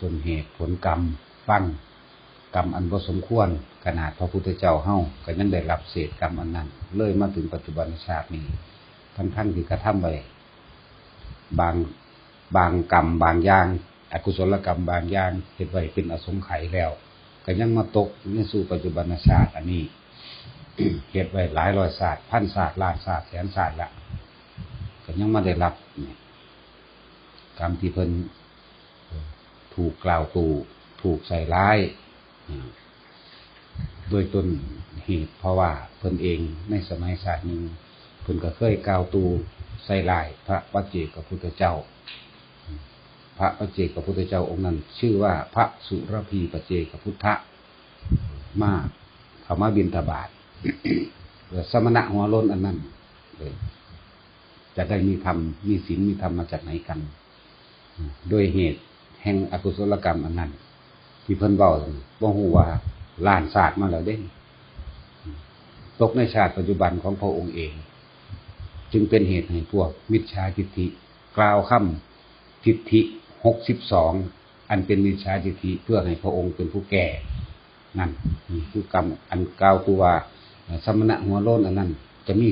ต้นเหตุผลกรรม ฟังกรรมอันบ่สมควร ขนาดพระพุทธเจ้าเฮาก็ยังได้รับเศษกรรมอันนั้น เลยมาถึงปัจจุบันชาตินี้ทั้งๆที่กระทำไว้บางบางกรรมบางอย่างอกุศลกรรมบางอย่างเฮ็ดไว้เป็นอสงไขยแล้วก็ยังมาตกในสู่ปัจจุบันชาติอันนี้เฮ็ดไว้หลายร้อยศาสตร์พันศาสตร์ล้านศาสตร์แสนศาสตร์ละก็ยังมาได้รับกรรมที่เพิ่น ถูกกล่าวตู่ถูกใส่ร้ายโดยต้นเหตุเพราะว่าเพิ่นเองในสมัยศาสตร์นึงเพิ่นก็เคยกล่าวตู่ใส่ร้าย พระปัจเจกพุทธเจ้า พระปัจเจกพุทธเจ้าองค์นั้น ชื่อว่าพระสุรพีปัจเจกพุทธะมาเขามาบินทบาทเพื่อสมณะหัวล้นอันนั้นเลยจะได้มีธรรมมีศีลมีธรรมมาจากไหนกันโดยเหตุ แห่งอกุศลกรรมอันนั้นที่เพิ่นเบาบ่ฮู้ว่าล้านศาสตร์มาแล้วเด้ตกในชาติปัจจุบันของพระองค์เอง จึงเป็นเหตุให้พวกมิจฉาทิฏฐิ กล่าวคำทิฏฐิหกสิบสองอันเป็นมิจฉาทิฏฐิเพื่อให้พระองค์เป็นผู้แก่นั่นนี่คือกรรมอันกล่าวตัวว่าสมณะหัวโล้นอันนั้น จะมี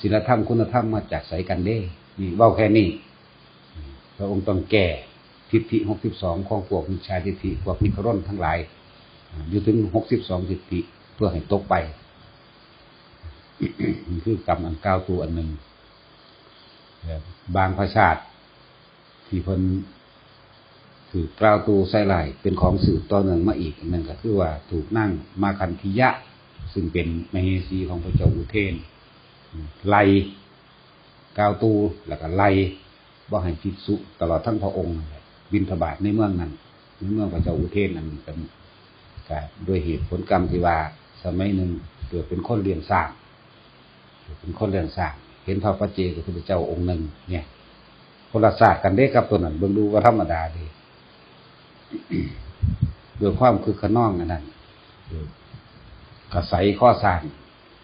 ศีลธรรมคุณธรรมมาจากใสกันเด้นี่เว้าแค่นี้พระองค์ต้องแก่ ทิฏฐิหกสิบสองของพวกมิจฉาทิฏฐิพวกนิครนทั้งหลาย อยู่ถึงหกสิบสองทิฏฐิเพื่อให้ตกไปนี่คือกรรมอันกล่าวตัวอันหนึ่งบางพระชาติที่เพิ่นถือกล่าวตูใส่ไหลเป็นของสืบต่อเนื่องมาอีกอันหนึ่งก็คือว่าถูกนั่งมาคันธิยะ ซึ่งเป็นมเหสีของพระเจ้าอุเทน ไลกล่าวตูแล้วก็ไลบ่ให้ภิกษุตลอดทั้งพระองค์ บินทบาทในเมืองนั้นในเมืองพระเจ้าอุเทนนั้นเป็นก็ด้วยเหตุผลกรรมที่ว่าสมัยหนึ่งเกิดเป็นคนเลี้ยงสร้างเกิดเป็นคนเลี้ยงสร้าง เห็นพระปัจเจกพระพุทธเจ้าองค์หนึ่งเนี่ยคนละศาสตร์กันได้ครับตัวนั้นเบิ่งดูว่าธรรมดาดีด้วยความคือขน้องอันนั้นกระใสข้อสาง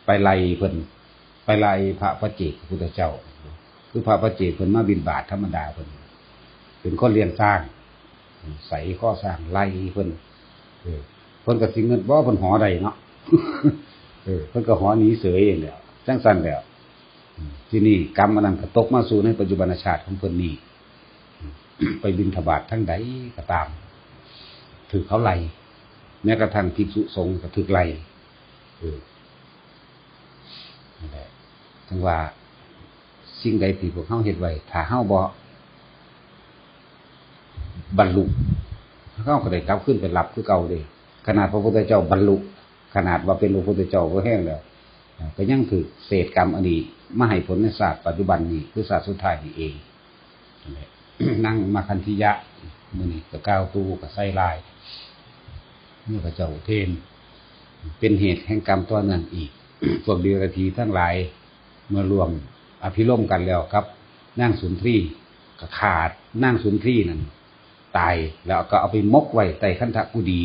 ไปไล่เพิ่นไปไล่พระปัจเจกพระพุทธเจ้า คือพระปัจเจกเพิ่นมาบินบาตธรรมดาเพิ่น เป็นคนเลี้ยงสร้าง ใส่ข้อสร้างไล่เพิ่นเออเพิ่นก็สิเงินบ่เพิ่นหอใดเนาะเออเพิ่นก็หอหนีเสยเองแล้วจังซั่นแล้วที่นี่กรรมอันนั้นก็ตกมาสู่ในปัจจุบันชาติของเพิ่นนี่ไปบินทบาททั้งใดก็ตาม ถือเขาไล่แม้กระทั่งภิกษุสงก็ถือไล่เออนั่นแหละจังว่าสิ่งใดที่พวกเฮาเฮ็ดไว้ถ้าเฮาบ่ บรรลุเฮาก็ได้กลับขึ้นไปรับคือเก่าเด้ขนาดพระพุทธเจ้าบรรลุ ขนาดว่าเป็นพระพุทธเจ้าก็แห้งแล้วก็ยังถือเศษกรรมอดีตมาให้ผลในศาสตร์ปัจจุบันนี้คือศาสตร์สุดท้ายนี่เองนั่งมาคันธิยะมือนี่ก็ก้าวตูกับไส้ลายเมื่อพระเจ้าเทน เป็นเหตุแห่งกรรมตัวนั้นอีกพวกเดียรถีทั้งหลายเมื่อรวมอภิรมกันแล้วครับ นั่งสุนทรีก็ขาดนั่งสุนทรีนั่น ตาย แล้วก็เอาไปมกไว้ใต้คันธกุดี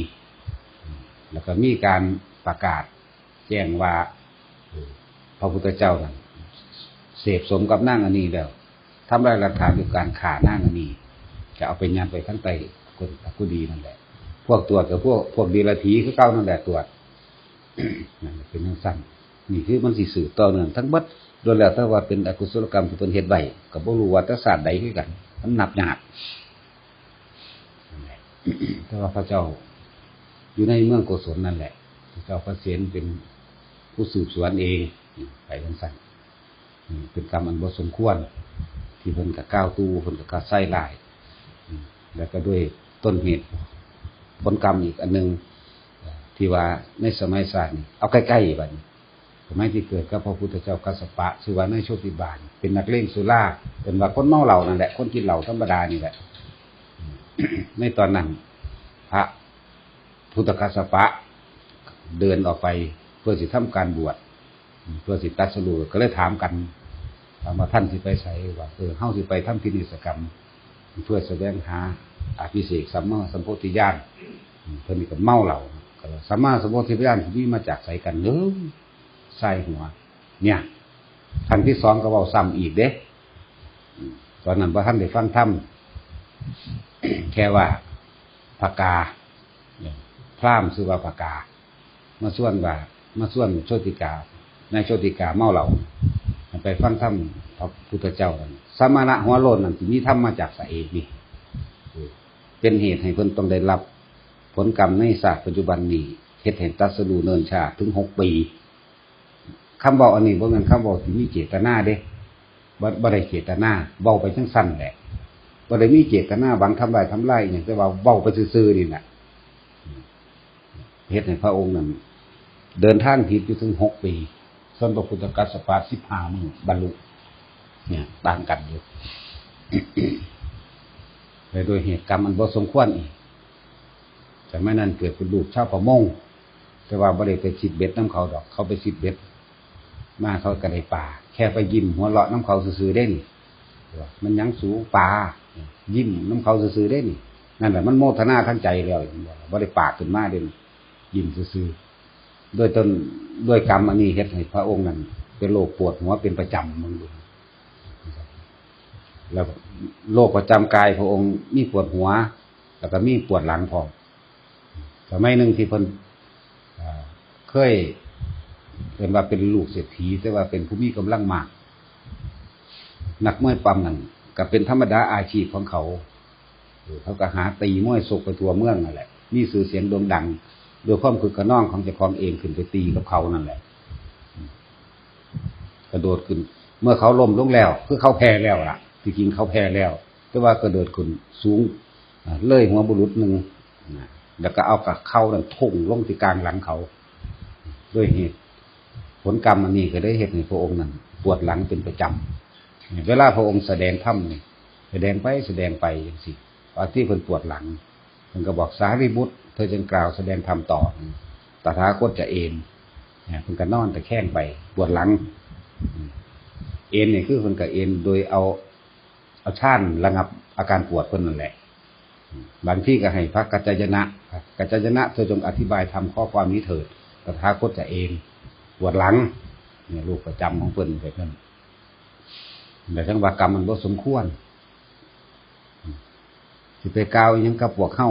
แล้วก็มีการประกาศแจ้งว่าพระพุทธเจ้านั้นเสพสมกับนั่งอันนี้แล้วทำลายหลักฐานด้วยการขานั่งอันนี้ จะเอาไปยันไปขั้นไตคนกุดีนั่นแหละ พวกตรวจกับพวกพวกดีละทีคือเก้านั่นแหละตรวจนั่นเป็นทั้งสั้นนี่คือมันสิสื่อต่อเนื่องทั้งบัดโดยแล้วถ้าว่าเป็นอกุศลกรรมที่ตนเฮ็ดไว้ก็บ่รู้ว่าตศาสตร์ใดคือกันมันนับยากนั่น แต่ว่าพระเจ้าอยู่ในเมืองโกศลนั่นแหละ พระเจ้าพระเศียรเป็นผู้สืบสวนเองไปทั้งสั้นเป็นกรรมอันบสมควร ที่เพิ่นกับก้าวตู้เพิ่นกับก้าวไส้ลาย แล้วก็ด้วยต้นเหตุผลกรรมอีกอันหนึ่งที่ว่าในสมัยศาสตร์นี่เอาใกล้ๆบัดนี้สมัยที่เกิดกับพระพุทธเจ้ากัสปะชื่อว่าในโชติบาลเป็นนักเล่นสุราเป็นว่าคนเมาเหล้านั่นแหละคนกินเหล้าธรรมดานี่แหละ ในตอนนั้น พระพุทธกัสสปะ เดินออกไปเพื่อสิทำการบวชเพื่อสิตัดสรุก็เลยถามกันถามว่าท่านสิไปใส่ว่าเออเฮาสิไปทำพิธีสกรรม เพื่อแสดงหาอภิเษกสัมมาสัมโพธิญาณเพิ่นนี่ก็เมาเหล้าสัมมาสัมโพธิญาณที่มาจากใส่กันเด้อใส่หัว เนี่ยครั้งที่สองก็เว้าซ้ำอีกเด้ตอนนั้นพระท่านได้ฟังธรรม แค่ว่าภากาเนี่ยพรามณ์ชื่อว่าภากา มาส่วนว่ามาส่วนโชติกา ในโชติกาเมาเหล่าไปฟังธรรมพระพุทธเจ้าสมณะหัวโลนนั่นที่มีธรรมาจากสาเอกนี่เป็นเหตุให้เพิ่นต้องได้รับ ผลกรรมในศาสตร์ปัจจุบันนี้เฮ็ดเห็นตัสรูเนินชาถึงหกปีคำบอกอันนี้บ่แม่นคำบอกที่มีเจตนาเด้บ่ได้เจตนาเว้าไปจังสั้นแหละ บ่ได้มีเจตนาหวังทำลายทำลายอย่างแต่ว่าเว้าไปซื่อๆนี่แหละเฮ็ดให้พระองค์นั้นเดินทางผิดอยู่ถึงหกปีส่วนพระพุทธกัสสปะสิบห้ามือบรรลุเนี่ยต่างกันอยู่เลยโดยเหตุกรรมอันบ่สมควรอีกแต่ไม่นั้นเกิดเป็นลูกชาวประมงแต่ว่าบ่ได้ไปสิบเบ็ดน้ำเขาดอก เขาไปสิบเบ็ดมาเขาก็ได้ป่า แค่ไปยิ้มหัวเราะน้ำเขาซื่อๆได้นี่มันยังสูงป่า ยิ้มน้ำเขาซื่อๆได้นี่นั่นแหละมันโมทนาทั้งใจแล้วบ่ได้ปากขึ้นมาเด่นยิ้มซื่อๆด้วยต้นด้วยกรรมอันนี้เฮ็ดให้พระองค์นั้นเป็นโรคปวดหัวเป็นประจำมึงดูแล้วโรคประจำกายพระองค์มีปวดหัว แล้วก็มีปวดหลังพอมสมัยหนึ่งที่เพิ่นเคยเป็นว่าเป็นลูกเศรษฐีแต่ว่าเป็นผู้มีกำลังมาก นักมวยปั๊มนั่น ก็เป็นธรรมดาอาชีพของเขาเออเขาก็หาตีมวยศกไปทั่วเมืองนั่นแหละมีสื่อเสียงโด่งดังโดยความคือขนองของเจ้าของเองขึ้นไปตีกับเขานั่นแหละ กระโดดขึ้น เมื่อเขาล้มลงแล้วคือเขาแพ้แล้วล่ะที่จริงเขาแพ้แล้ว แต่ว่ากระโดดขึ้นสูงอ่าเลยหัวบุรุษหนึ่งแล้วก็เอากับเข้านั่นทุ่งลงที่กลางหลังเขา ด้วยเหตุผลกรรมอันนี้ก็ได้เหตุในพระองค์นั้นปวดหลังเป็นประจำ เวลาพระองค์แสดงธรรมนี่แสดงไปแสดงไปอย่างสิตอนที่เพิ่นปวดหลังเพิ่นก็บอกสารีบุตร เธอจึงกล่าวแสดงธรรมต่อตถาคตจะเอนเนี่ยเพิ่นก็นอนแต่แข้งไปปวดหลัง เอ็นเนี่ยคือเพิ่นก็เอ็นโดยเอาเอาช่านระงับอาการปวดเพิ่นนั่นแหละ บางที่ก็ให้พระกัจจยนะกัจจยนะเธอจงอธิบายทำข้อความนี้เถิดตถาคตจะเองปวดหลังเนี่ยลูกประจำของเพิ่นแบบนั้น แต่ทั้งว่ากรรมมันบ่สมควรสิไปกาวอิหยังกับพวกเข้า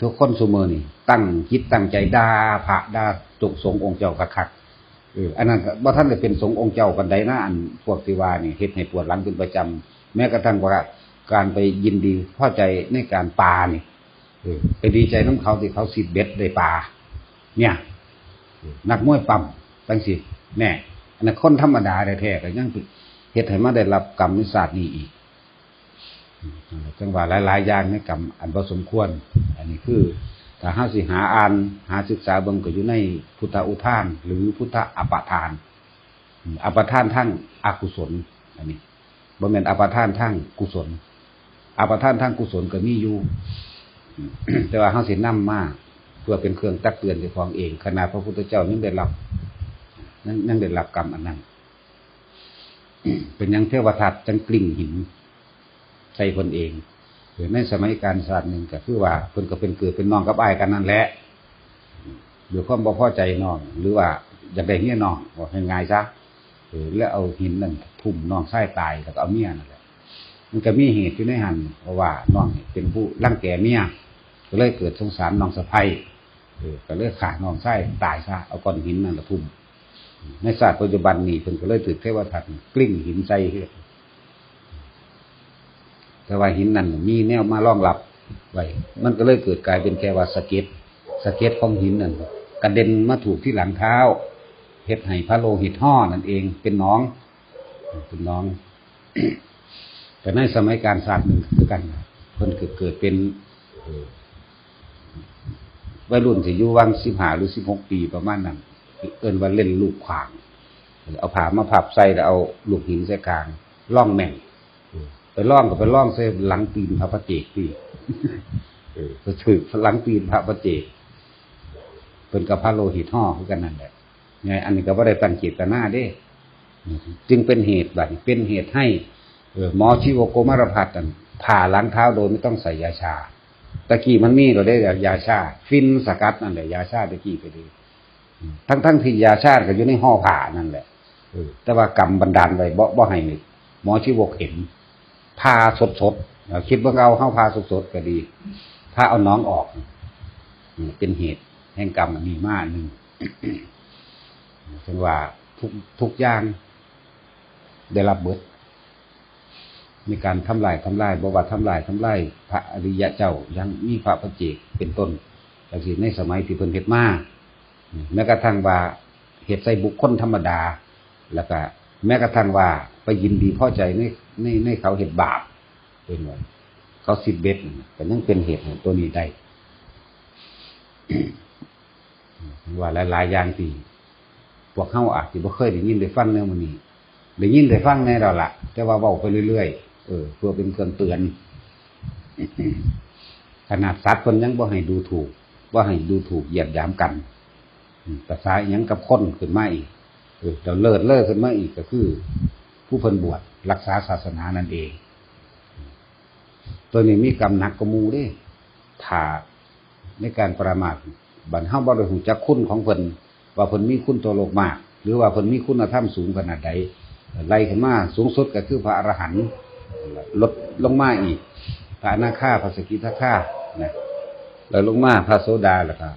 ทุกคนสมือนี่ ตั้งคิดตั้งใจดาพระดาจุกสงองค์เจ้าคักๆเอออันนั้นบ่ท่านได้เป็นสงองค์เจ้ากันใดนะอันพวกที่ว่านี่เฮ็ดให้ปวดหลังเป็นประจำแม้กระทั่งว่าการไปยินดีพอใจในการปานี่ไปดีใจน้ำเขาที่เขาสิบเบ็ดได้ปลาเนี่ยนักมวยปั๊มตั้งสิแน่อันนั้นคนธรรมดาแท้ๆก็ยัง เฮ็ดให้มาได้รับกรรมนิสัตนี้อีกจังหวะหลาย ๆ อย่างในกรรมอันบ่สมควร อันนี้คือถ้าห้าสิหาอ่านหาศึกษาเบิ่งก็อยู่ในพุทธอุทาน หรือพุทธอปทาน อปทานทั้งอกุศล อันนี้บ่แม่นอปทานทั้งกุศล อปทานทั้งกุศลก็มีอยู่แต่ว่าเฮาสินำมากเพื่อเป็นเครื่องตักเตือนเจ้าของเองขนาดพระพุทธเจ้ายังได้รับยังยังได้รับกรรมอันนั้น เป็นยังเทวทัตจังกลิ่งหินใส่คนเองหรือในสมัยการศาสตร์หนึ่งก็คือว่าเพิ่นก็เป็นเกิดเป็นน้องกับอายกันนั่นแหละหรือความบ่พอใจน้อง หรือว่าอยากได้เมียน้องบอกให้ง่ายซะเออแล้วเอาหินนั่นทุ่มน้องไส้ตายแล้วก็เอาเมียนั่นแหละมันก็มีเหตุอยู่ในหันเพราะว่าน้องนี่เป็นผู้รังแก่เมียก็เลยเกิดสงสารน้องสะใภ้เออก็เลยขาน้องไส้ตายซะเอาก้อนหินนั่นละทุ่ม ในศาสตร์ปัจจุบันนี้เพิ่นก็เลยถือเทวทัตกลิ้งหินใส่เฮ็ดแต่ว่าหินนั่นมีแนวมารองรับไว้มันก็เลยเกิดกลายเป็นแค่ว่าสเก็ดสเก็ดของหินนั่นกระเด็นมาถูกที่หลังเท้าเฮ็ดให้พระโลหิตห่อนั่นเอง เป็นน้อง เป็นน้อง แต่ในสมัยการศาสตร์หนึ่งคือกันเพิ่นเกิดเกิดเป็นวัยรุ่นที่อยู่วังสิบห้าหรือสิบหกปีประมาณนั้น เอิ้นว่าเล่นลูกขวางเอาผามาพับใส่แล้วเอาลูกหินใส่กลางล่องแม่งไปล่องก็ไปล่องเส้หลังตีนพระประเจกพี่เออไปถือหลังตีนพระประเจกเป็นกับพระโลหิตห่อคือกันนั่นแหละไงอันนี้ก็ว่าได้ตั้งเจตนาเด้ จึงเป็นเหตุบัดเป็นเหตุให้เอหมอชีวโกมารพัฒน์ผ่าหลังเท้าโดยไม่ต้องใส่ยาชาตะกี้มันมีเราได้ยาชา ฟินสกัดนั่นแหละยาชาตะกี้ก็ดี ทั้งทั้งๆที่ยาชาก็อยู่ในห่อผ่านั่นแหละเออแต่ว่ากรรมบันดาลไว้บ่บ่ให้หมอชีวกเห็นพาสดสดๆคิดว่าเอาเข้าพาสดสดๆก็ดีถ้าเอาน้องออกนี่เป็นเหตุแห่งกรรมมีมากหนึ่งเป็นว่าทุกทุกอย่างได้รับเบิด มีการทำลายทำลายบว่าทำลายทำลายพระอริยะเจ้ายังมีพระพระเจกเป็นต้นแต่สิในสมัยที่เพิ่นเฮ็ดมา แม้กระทั่งว่าเหตุใส่บุคคลธรรมดา แล้วก็ แม้กระทั่งว่าไปยินดีพอใจในในในเขาเห็ดบาปเป็นว่าเขาสิบเบ็ดแต่ยังเป็นเหตุของตัวนี้ได้ว่าหลายๆอย่างที่พวกเขาอาจจะบ่เคยได้ยินได้ฟังแนวมันนี้ได้ยินได้ฟังแน่เราละแต่ว่าเว้าไปเรื่อยๆเออเพื่อเป็นเครื่องเตือนขนาดสัตว์คนยังบ่ให้ดูถูก ว่าให้ดูถูกเหยียดหยามกัน ภาษาอหยังกับค้นขึ้นมาอีกเออเราเลิศเลิศขึ้นมาอีกก็คือ ผู้เพิ่นบวชรักษาศาสนานั่นเอง ตัวนี้มีกรรมหนักกมูด้วยถาในการประมาทบันเฮาบ่ได้ฮู้จักคุณของเพิ่นว่าเพิ่นมีคุณตัวโลกมาก หรือว่าเพิ่นมีคุณธรรมสูงขนาดใดไล่ขึ้นมาสูงสุดก็คือพระอรหันต์ลดลงมาอีกพระอนาคาพระสกิทาคานะแล้วลงมาพระโสดาแล้วก็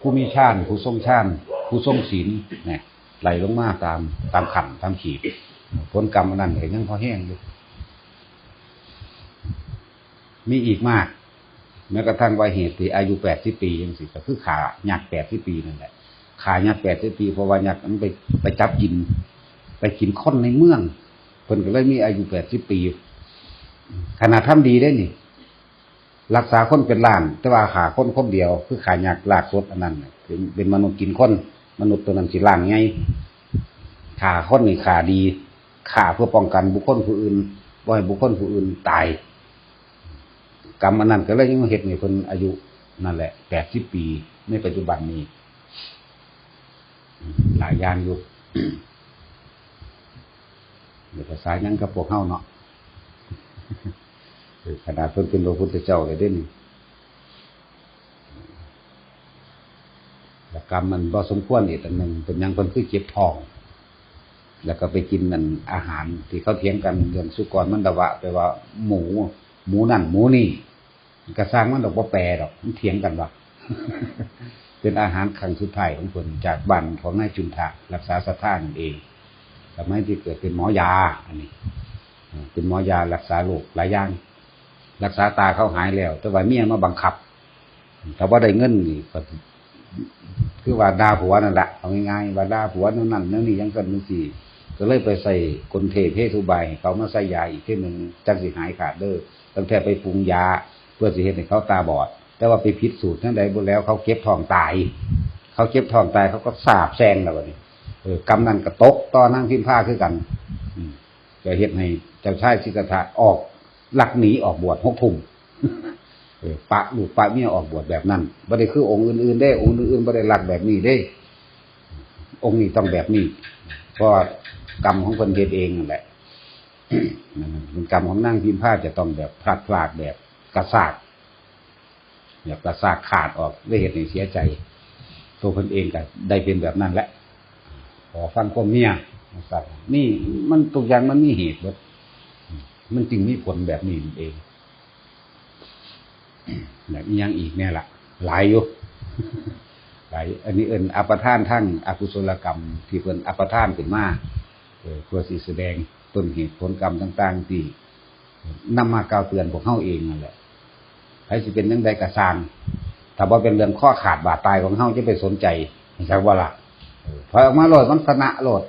ผู้มีฌานผู้ทรงฌานผู้ทรงศีลเนะไหลลงมาตามตามขันตามขีดผลกรรมอันนั้นก็ยังพอแห้งอยู่มีอีกมาก แม้กระทั่งวัยเหตุที่อายุแปดสิบปียังสิก็คือขาหยักแปดสิบปีนั่นแหละขาหยักแปดสิบปีเพราะว่าหยักมันไปไปจับกิน ไปกินคนในเมืองเพิ่นก็เลยมีอายุแปดสิบปีขนาดทำดีได้นี่ รักษาคนเป็นล้าน แต่ว่าขาคนคนเดียว คือขาหยักลากสดอันนั้นน่ะเป็นเป็นมนุษย์กินคน มนุษย์ตัวนั้นสิล่างไงขาคนนี่ขาดีขาเพื่อป้องกันบุคคลผู้อื่นบ่ให้บุคคลผู้อื่นตายกรรมอันนั้นก็เลยยังเห็ดในคนอายุนั่นแหละแปดสิบปีในปัจจุบันนี้หลายอย่างอยู่เดี๋ยวภาษายังกับพวกเฮาเนาะ ขนาดเพิ่นเป็นพระพุทธเจ้าเลยเด้นี่แล้วกรรมมันบ่สมควรอีกอันหนึ่งเป็นยังเพิ่นคือเจ็บท้อง แล้วก็ไปกินนั่นอาหาร ที่เขาเถียงกันเรื่องสุกรมันดะวะไปว่า หมู หมูนั่นหมูนี่กระสร้างมันดอกว่าแปรดอกมันเถียงกันว่าเป็นอาหารครั้งสุดท้ายของคนจากบ้านของนายจุนทะรักษาสถานนั่นเองสมัยที่เกิดเป็นหมอยา อันนี้ เป็นหมอยารักษาโรคหลายอย่าง รักษาตาเขาหายแล้ว แต่ว่าเมียมาบังคับถ้าว่าได้เงินนี่ก็คือว่าด่าผัวนั่นแหละเอาง่ายๆว่าด่าผัวนั่นนั่นนั่นนี่ยังกันนี่สิก็เลยไปใส่กลเทเพทุใบเขามาใส่ยาอีกที่หนึ่งจังสิหายขาดเด้อตั้งแต่ไปปรุงยาเพื่อสิเห็นให้เขาตาบอด แต่ว่าไปพิษสูตรทั้งใดบุแล้วเขาเก็บทองตาย เขาเก็บทองตายเขาก็สาบแซงแล้วนี่เออกำนันกระตกตอนนั่งพิมพ์ผ้าคือกันจะเห็นให้เจ้าชายสิกธาออก หลักหนีออกบวชหกทุ่มปะลูกปะเมียออกบวชแบบนั้นบ่ได้คือองค์อื่นๆได้ องค์อื่นๆบ่ได้หลักแบบนี้ได้ องค์นี้ต้องแบบนี้เพราะกรรมของคนเฮ็ดเองนั่นแหละนั่นเป็นกรรมของนั่งพิมพ์ผ้าจะต้องแบบพลาดพลาดแบบกระซากแบบกระซากขาดออกได้เหตุให้เสียใจ ตัวคนเองก็ได้เป็นแบบนั้นแหละขอฟังความเมียนี่มันทุกอย่างมันมีเหตุเบิด มันจึงมีผลแบบนี้เองแบบนี้ยังอีกเนี่ยละหลายอยู่หลายอันนี้เอินอัปทานทั้งอกุศลกรรม ที่เพิ่นอัปทานขึ้นมาเออเพื่อสิแสดงต้นเหตุผลกรรมต่าง ๆ ที่นำมากล่าวเตือนพวกเฮาเองนั่นแหละใครสิเป็นยังไงกระสร้างถ้าว่าเป็นเรื่องข้อขาดบาดตายของเฮาจะไปสนใจใช่ว่าล่ะถอยออกมาโหลดมันชนะโหลด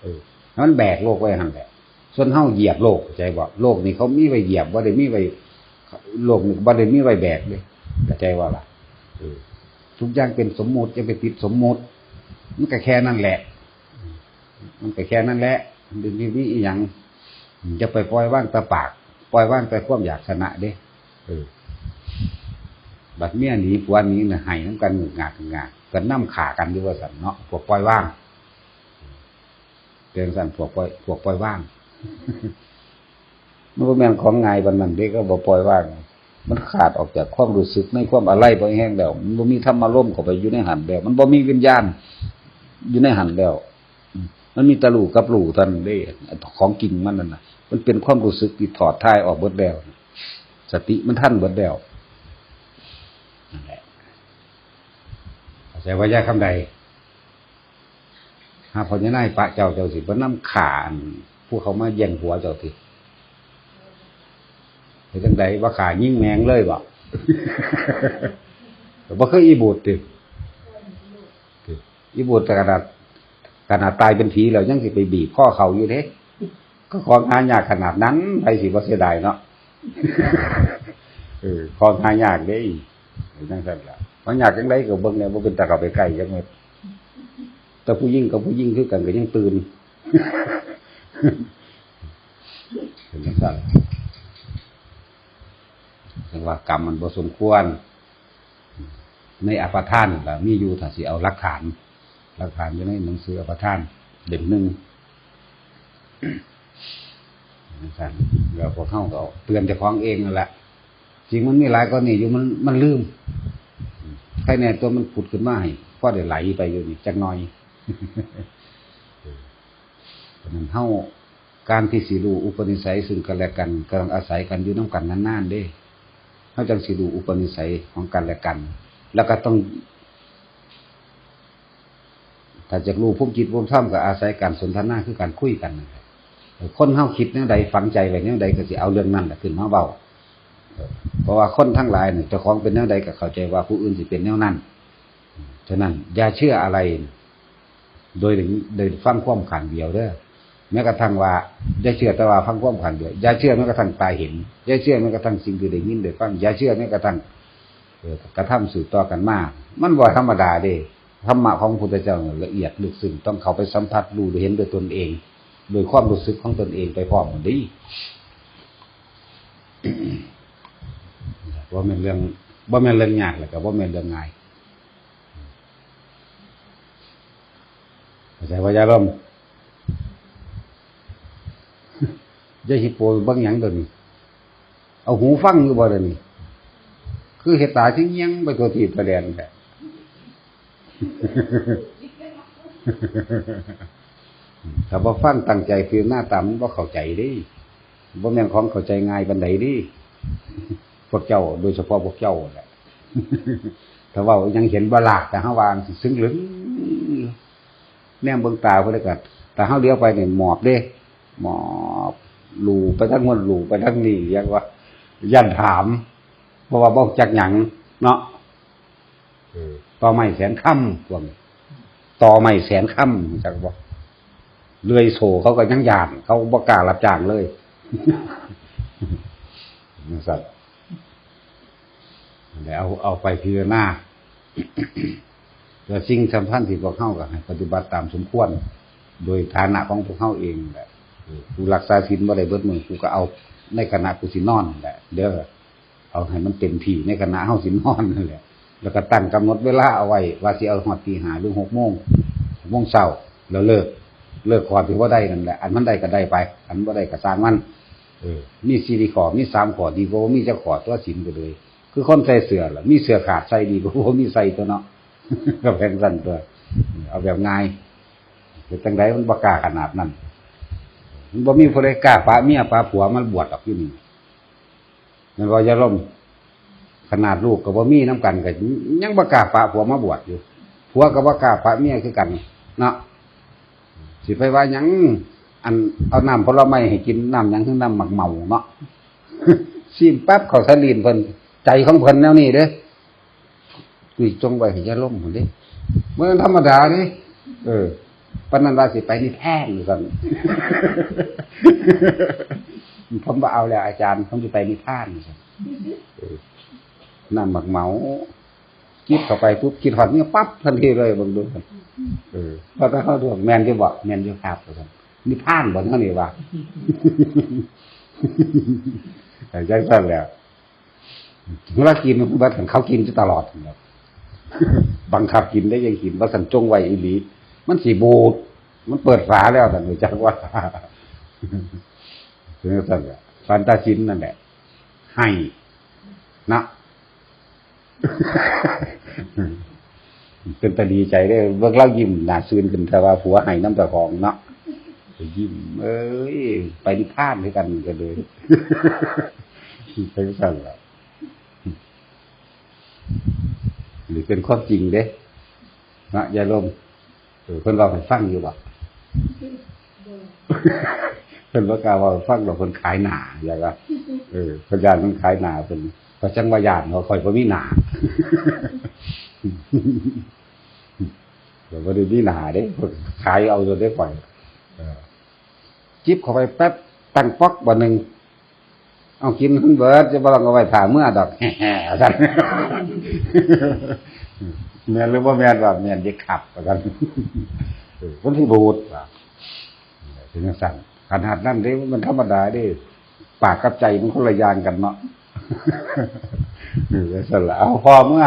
เออมันแบกโลกไว้หันแหละ ส่วนเฮาเหยียบโลกใจบอกโลกนี่เขามีไว้เหยียบว่าได้มีไว้โลกนี่บ่ได้มีไว้แบกเลยใจว่าล่ะทุกอย่างเป็นสมมุติจะไปติดสมมุติมันก็แค่นั้นแหละ มันก็แค่นั้นแหละดึงนี่มีอีหยังจะไปปล่อยว่างตะปาก ปล่อยว่างแต่ความอยากชนะเด้อบัดเมียหนีผัวหนี้น่ะให้น้ำกันหงงาหงงากันน้ำขากันด้วยว่าสันเนาะพวกปล่อยว่างเตือนสันพวกปล่อยพวกปล่อยว่าง มันก็แม่นของไงายบันนั้นเด็กก็บอปล่อยว่างมันขาดออกจากความรู้สึกในความอะไรไปแห้งแล้วมันบ่มีธรรมารมเข้าไปอยู่ในหันแล้ว มันบ่มีวิญญาณอยู่ในหันแล้วมันมีตะลูกับหลูท่านได้ของกินมันนั่นน่ะมันเป็นความรู้สึกที่ถอดทายออกเบิดแล้วสติมันท่านเบิดแล้วใช่ว่ายาคำใดหาพญานายปะเจ้าเจ้าสิบ่นำขาน ผู้เขามาแย่งหัวเจ้าทีเฮ็ดจังไดว่าขายิ่งแมงเลยบ่แต่บ่เคยอีบูดติติอีบูดขนาดขนาดตายเป็นผีแล้วยังสิไปบีบข้อเขาอยู่เด้ก็ของหายากขนาดนั้นไปสิบ่เสียดายเนาะเออของหายากเด้จังซั่นล่ะมันยากจังไดก็เบิ่งแน่บ่เป็นตาเขาไปใกลจังเม็ดแต่ผู้หญิงกับผู้หญิงคือกันก็ยังตื่น เป็นจังซั่นจังว่ากรรมมันบสมควร ในอปทานก็มีอยู่ถ้าสิเอาหลักฐานหลักฐานอยู่ในหนังสืออปทานเล่มหนึ่งนะครับเราพวกเข้าก็เตือนเจ้าของเองนั่นแหละจริงมันมีหลายกรณีอยู่มันมันลืมใครแน่ตัวมันผุดขึ้นมาให้ก็ได้ไหลไปอยู่นี่จักหน่อย เพราะนั้นเฮาการที่สิรู้อุปนิสัยซึ่งกันและกันกำลังอาศัยกันอยู่น้ำกันนานๆเด้เฮาจังสิรู้อุปนิสัยของกันและกัน แล้วก็ต้อง ถ้าจะรู้ภูมิจิตภูมิธรรมก็อาศัยการสนทนาคือการคุยกันคนเฮาคิดแนวใดฝังใจไว้แนวใดก็สิเอาเรื่องนั้นแหละขึ้นมาเบาเพราะว่าคนทั้งหลายเนี่ยเจ้าของเป็นแนวใดก็เข้าใจว่าผู้อื่นสิเป็นแนวนั้นฉะนั้นอย่าเชื่ออะไร โดยโดยฟังความขันเดียวเด้อ แม้กระทั่งว่าอย่าเชื่อแต่ว่าฟังความขันเดียอย่าเชื่อแม้กระทั่งตาเห็นอย่าเชื่อแม้กระทั่งสิ่งที่ได้ยินได้ฟังอย่าเชื่อแม้กระทั่งกระทำสืบต่อกันมาก มันบ่ธรรมดาเด้ธรรมะของพระพุทธเจ้าละเอียดลึกซึ้งต้องเข้าไปสัมผัสรู้เห็นด้วยตนเองโดยความรู้สึกของตนเองไปพร้อมดีว่าเป็นเรื่องว่าเป็นเรื่องยากเลยกับว่าเป็นเรื่องง่ายเข้าใจว่ายาลม ยาฮิปโปบางหยังตัวนี้ เอาหูฟังอยู่บ่ตัวนี้ คือเหตุตาที่เงี้ยงไปตัวทีตัวแดนแหละถ้าบ่ฟังตั้งใจคือหน้าตามันบ่เข้าใจดิบ่แม่นของเข้าใจง่ายปานใดดิพวกเจ้า โดยเฉพาะพวกเจ้าแหละถ้าว่ายังเห็นบลากแต่เฮาวางซึ้งหลึงแนมเบิ่งตาเพิ่นแล้วก็แต่เฮาเลี้ยวไปเนี่ยหมอบเด้หมอบ หลูไปทั้งมันหลูไปทั้งนี้เรียกว่ายันถาม เพราะว่าบ่จักหยังเนาะต่อไม้แสนค่ำพวกนี้ต่อไม้แสนค่ำจักบ่เลื่อยโซเขาก็ยังยานเขาบ่กล้ารับจ้างเลยนั่นสัตว์แล้วเอาเอาไปพิจารณาแต่สิ่งสำคัญที่พวกเข้าก็ให้ปฏิบัติตามสมควร โดยฐานะของพวกเข้าเองแหละ กูรักษาศีลบ่ได้เบิดมือกูก็เอาในขณะกูสินอนแหละ เด้อเอาให้มันเต็มที่ในขณะเฮาสินอนนั่นแหละ แล้วก็ตั้งกำหนดเวลาเอาไว้ว่าสิเอาฮอดตีหาหรือหกโมงหกโมงเช้าแล้วเลิก เลิกความที่ว่าได้นั่นแหละ อันมันได้ก็ได้ไป อันบ่ได้ก็สร้างมันเออมีสี่ขอมีสามขอดีกว่ามีจะขอตัวสินไปเลย คือคนใส่เสือล่ะมีเสือขาดใส่ดีกว่ามีใส่ตัวเนาะก็แพงสั้นตัว เอาแบบง่ายแต่จังไดมันบ่กาขนาดนั้น มันบ่มีผู้ใดกล้าปะเมียปะผัวมันบวชหรอกอยู่นี่มันว่าจะล่มขนาดลูกกับบ่มีน้ำกันก็ยังบ่กล้าปะผัวมาบวชอยู่ผัวก็บ่กล้าปะเมียคือกันเนาะสิไปว่ายังอันเอาน้ำผลไม้ให้กินน้ำยังคือน้ำหมักเมาเนาะซีมปั๊บเขาสลีนเพิ่นใจของเพิ่นแนวนี้เด้อกุยจงไว้ให้ยาล่มพุ่นเด้เมื่อธรรมดาเด้เออ ปานนั้นว่าสิไปนี่แท้งซั่นผมบ่เอาแล้วอาจารย์ผมสิไปนิพพานซั่นเออน้ำหมักเมาคิดเข้าไปปุ๊บคิดฮอดเนี่ยปั๊บทันทีเลยเบิ่งดูซั่นเออพอถ้าเขาดวงแมนจะบอกแมนจะครับว่าซั่นนี่พานบ่เท่านี้ว่าแต่ใจสั่นแล้วเวลากินมันบัดสันเขากินจะตลอดครับบังคับกินได้ยังกินบัดสันจงไว้อีหลี มันสีบูดมันเปิดฝาแล้วแต่ไม่จักว่าถึงสั่นแฟันตาชินนั่นแหละ ให้นะเป็นตาดีใจได้เบิ่งเล่ายิ้มหนาซืนขึ้นแต่ว่าผัวให้น้ำตาของเนาะยิ้ม เอ้ย ไปนิพพานด้วยกันกันเลยเป็นสั่นละหรือเป็นความจริงเด้นะยายลม เออเพิ่นเราให้ฟังอยู่บ่เพิ่นบ่กล้าเว่าให้ฟังดอกเพิ่นขายหนาอย่างว่าเออเพิ่นย่านเพิ่นขายหนาเพิ่นเพราะจังว่าย่านเขาค่อยบ่มีหนาเดี๋ยวบ่ได้มีหนาเด้เพิ่นขายเอาจนได้ปล่อยเออจิบเข้าไปแป๊บตั้งป๊อกบ่หนึงเอากินเพิ่นเบิดจะบ่ต้องเอาไว้ถ่าเมื่อดอกแฮ่ๆซั่น แม่นหรือว่าแม่นว่าแม่นเด็กขับประกันคนที่บูดถึงสั่นขนาดนั้นเด้มันธรรมดาเด้ปากกับใจมันคนละอย่างกันเนาะเออสั่นละเอาพอเมื่อ